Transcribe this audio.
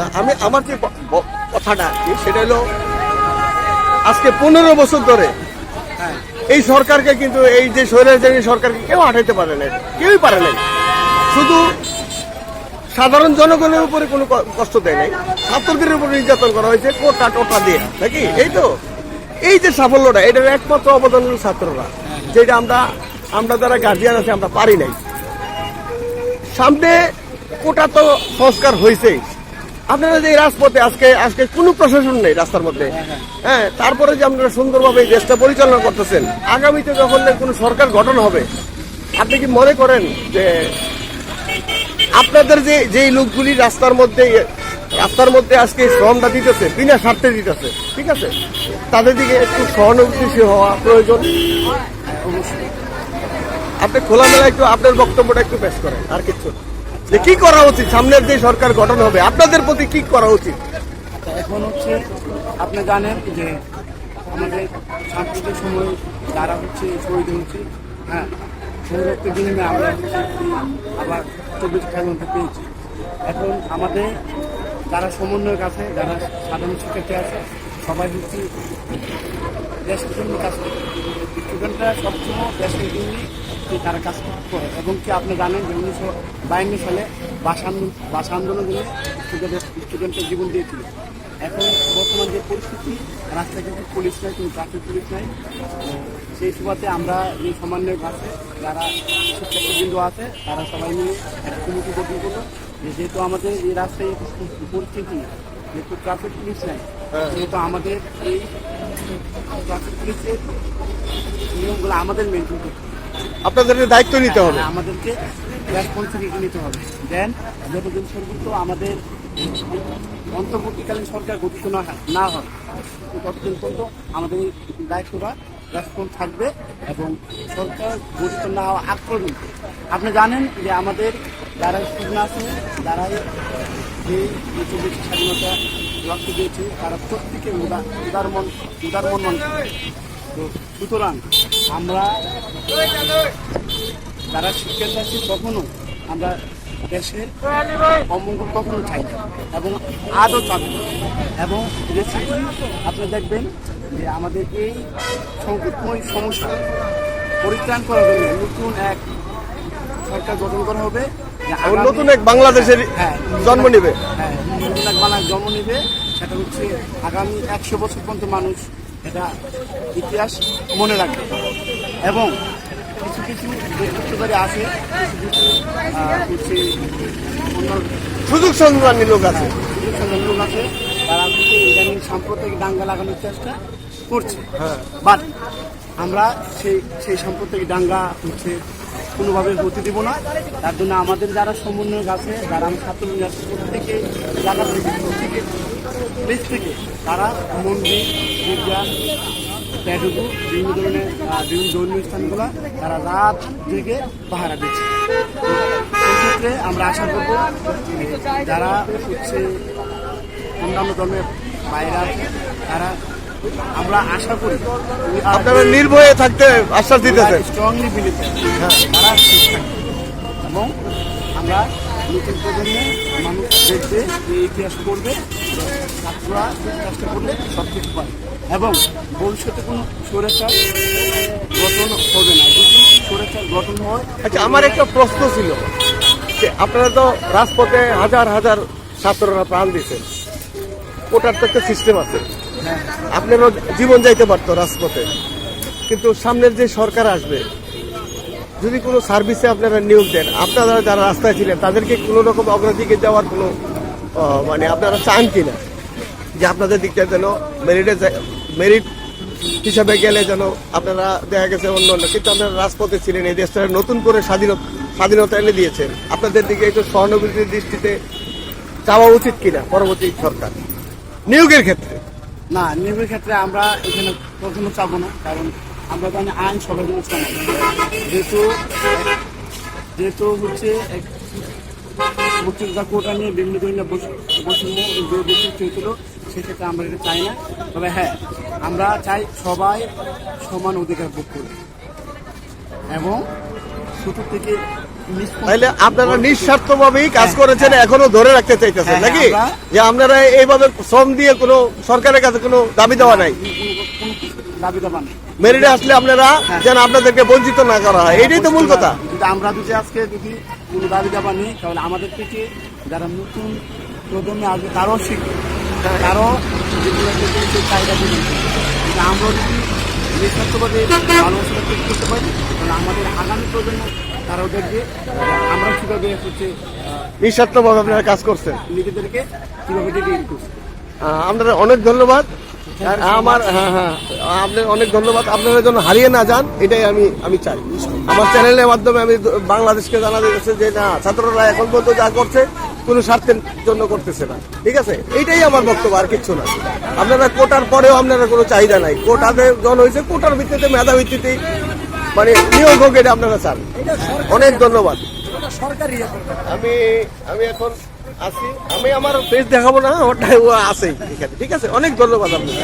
তা আমি আমার যে কথাটা সেটা হলো আজকে পনেরো বছর ধরে এই সরকারকে কিন্তু এই যে স্বৈরাচারী সরকারকে কেউ আঠাইতে পারে না কেউই পারে নাই। শুধু সাধারণ জনগণের উপরে কোনো কষ্ট দেয় নাই ছাত্রদের উপরে নির্যাতন করা হয়েছে কোটা টোটা দিয়ে নাকি? এই তো। এই যে সাফল্যটা এটার একমাত্র অবদান হলো ছাত্ররা যেটা আমরা আমরা যারা গার্জিয়ান আছে আমরা পারি নাই। সামনে কোটা তো সংস্কার হয়েছে আপনারা যে রাজপথে আজকে আজকে কোনো প্রশাসন নেই রাস্তার মধ্যে। হ্যাঁ তারপরে যে আপনারা সুন্দরভাবে দেশটা পরিচালনা করতেছেন, আগামীতে যখন কোনো সরকার গঠন হবে, আপনি কি মনে করেন যে আপনাদের যে যেই লোকগুলি রাস্তার মধ্যে রাস্তার মধ্যে আজকে শ্রমটা দিতেছে, বিনা স্বার্থে দিতেছে, ঠিক আছে? তাদের দিকে একটু সহানুভূতিশীল হওয়া প্রয়োজন। আপনি খোলামেলা একটু আপনার বক্তব্যটা একটু পেশ করেন, আর কিছু না। যে কি করা উচিত? সামনের যে সরকার গঠন হবে আপনাদের প্রতি কি করা উচিত? আচ্ছা, এখন হচ্ছে আপনি জানেন যে আমাদের সাম্প্রতিক সময় যারা হচ্ছে শহীদ হচ্ছে হ্যাঁ সৌরভকে বিনিময়ে আমরা আবার চব্বিশ খেলাধুলা পেয়েছি। এখন আমাদের যারা সমন্বয়ক আছে যারা সাধারণ শিক্ষার্থী আছে সবাই হচ্ছে দেশের জন্য কাজ করে। স্টুডেন্টরা সবসময় দেশের জন্যই কি তারা কাজ করে? এবং কি আপনি জানেন যে উনিশশো বায়ান্ন সালে ভাষা আন্দোলন ভাষা আন্দোলনে স্টুডেন্টের স্টুডেন্টের জীবন দিয়েছিল। এখন বর্তমান যে পরিস্থিতি রাস্তায় কিন্তু পুলিশ নাই কিন্তু ট্রাফিক পুলিশ নাই। সেই সুবাদে আমরা এই সমন্বয়ক আছে যারা শিক্ষার্থীবৃন্দ আছে তারা সবাই মিলে একটা কমিটি গঠন করল। যেহেতু আমাদের এই রাস্তায় পরিস্থিতি যেহেতু ট্রাফিক পুলিশ নাই সেহেতু আমাদের এই ট্রাফিক পুলিশের নিয়মগুলো আমাদের মেনটেন করতে হবে। আপনাদের দায়িত্ব নিতে হবে। হ্যাঁ, আমাদেরকে রেসপন্সিবিলিটি নিতে হবে। দেন যতদিন পর্যন্ত আমাদের অন্তর্বর্তীকালীন সরকার গঠিত না না হয় ততদিন পর্যন্ত আমাদের দায়িত্বটা রেসপন্স থাকবে এবং সরকার গঠিত না হওয়া আগ পর্যন্ত। আপনি জানেন যে আমাদের যারা স্টুডেন্ট আছে যারা এই যে স্বাধীনতা রক্ত দিয়েছে তারা প্রত্যেকে উদার উদার মন উদার মন মানুষ সুতরাং আমরা যারা শিক্ষার্থী আছি কখনো আমরা দেশের অমঙ্গল কখনো চাই না এবং চাবি না। এবং রেসিপি আপনি দেখবেন যে আমাদের এই সংকটময় সমস্যা পরিত্রাণ করার জন্য নতুন এক সরকার গঠন করা হবে যে নতুন এক বাংলাদেশের হ্যাঁ, জন্ম নেবে হ্যাঁ নতুন এক বাংলার জন্ম নেবে সেটা হচ্ছে আগামী একশো বছর পর্যন্ত মানুষ এটা ইতিহাস মনে রাখবে এবং কিছু কিছু ব্যক্তিত্বকারী আছে কিছু সুযোগ সংগ্রামী লোক আছে। সুযোগ সংগ্রামী লোক আছে। তারা ইদানিং সাম্প্রতিক দাঙ্গা লাগানোর চেষ্টা করছে। বাট আমরা সেই সেই সাম্প্রদায়িক দাঙ্গা হচ্ছে, কোনোভাবে হতে দিব না। তার জন্য আমাদের যারা সমন্বয়ক আছে, যারা আমি ছাত্র আছে, প্রত্যেকে জায়গা থেকে, প্রত্যেকে দেশ থেকে তারা মন্দির গির্জা প্যাডুকু বিভিন্ন ধরনের বিভিন্ন ধর্মীয় স্থানগুলো তারা রাত জেগে পাহারা দিচ্ছে। সেক্ষেত্রে আমরা আশা করব যারা হচ্ছে অন্যান্য ধর্মের বাইরে তারা আমরা আশা করি আপনারা নির্ভয়ে থাকতে আশ্বাস দিতেছেন। স্ট্রংলি বিলিভ তারা ঠিক থাকবে। এবং আমরা নতুন প্রজন্মে মানুষ দেখবে যে ইতিহাস পড়বে ছাত্ররা চেষ্টা করলে সব কিছু পারে এবং ভবিষ্যতে কোনো সুরেচার গঠন হবে না। যদি সুরেচার গঠন হয় আচ্ছা আমার একটা প্রশ্ন ছিল যে আপনারা তো রাজপথে হাজার হাজার ছাত্ররা প্রাণ দিচ্ছেন ওটার তো একটা সিস্টেম আছে। আপনারও জীবন যাইতে পারতো রাজপথে। কিন্তু সামনের যে সরকার আসবে, যদি কোনো সার্ভিসে আপনারা নিয়োগ দেন, আপনারা যারা রাস্তায় ছিলেন, তাদেরকে কোনো রকম অগ্রাধিকার দেওয়ার কোনো মানে আপনারা চান কিনা? যে আপনাদের দিকটা যেন মেরিটে মেরিট হিসাবে গেলে যেন আপনারা দেখা গেছে অন্য অন্য, কিন্তু আপনারা রাজপথে ছিলেন, এই দেশটা নতুন করে স্বাধীনতা স্বাধীনতা এনে দিয়েছেন। আপনাদের দিকে একটু সহানুভূতির দৃষ্টিতে চাওয়া উচিত কিনা পরবর্তী সরকার? নিয়োগের ক্ষেত্রে। না নিয়োগের ক্ষেত্রে আমরা এখানে কখনো চাবো না, কারণ আমরা জানি আইন সবার জন্য সমান যেহেতু যেহেতু হচ্ছে এক মুক্তিযোদ্ধা কোটা নিয়ে বিভিন্ন ধরনের বৈষ- বৈষম্য সৃষ্টি হয়েছিল সেক্ষেত্রে আমরা এটা চাই না। তবে হ্যাঁ আমরা চাই সবাই সমান অধিকার ভোগ করবে এবং ছোট থেকে তাইলে আপনারা নিঃস্বার্থভাবেই কাজ হ্যাঁ, করেছেন এখনও ধরে রাখতে চাইতেছেন হ্যাঁ, নাকি? যে আপনারা এইভাবে শ্রম দিয়ে কোনো সরকারের কাছে কোনো দাবি দেওয়া নাই? মেরিটে আসলে আপনারা হ্যাঁ। যেন আপনাদেরকে বঞ্চিত না করা হয় এটাই তো মূল কথা। আমরা যদি আজকে যদি কোনো দাবি দাবা নেই তাহলে আমাদের থেকে যারা নতুন প্রজন্মে আসবে তারাও শিখবে। তারাও চাহিদা আমরা যদি নিঃস্বার্থভাবে ভালোবাসা করতে পারি তাহলে আমাদের আগামী প্রজন্ম তারাও দেখবে আমরা কীভাবে হচ্ছে নিঃস্বার্থভাবে আপনারা কাজ করছেন। নিজেদেরকে কীভাবে ডেডিকেট করছি আপনারা অনেক ধন্যবাদ। আর আমার হ্যাঁ হ্যাঁ আপনার অনেক ধন্যবাদ। আপনারা যেন হারিয়ে না যান এটাই আমি আমি চাই। আমার চ্যানেলের মাধ্যমে আমি বাংলাদেশকে জানা দিয়েছে যে না ছাত্ররা এখন পর্যন্ত যা করছে কোনো স্বার্থের জন্য করতেছে না। ঠিক আছে? এইটাই আমার বক্তব্য আর কিচ্ছু না। আপনারা কোটার পরেও আপনারা কোনো চাহিদা নাই। কোটাতে জন হয়েছে কোটার ভিত্তিতে মেধা ভিত্তিতে মানে নিয়োগ হোক এটা আপনারা চান। অনেক ধন্যবাদ। সরকারি আমি আমি এখন আছি। আমি আমার ফেস দেখাবো না ওটাই এখানে ঠিক আছে। অনেক ধন্যবাদ আপনাকে।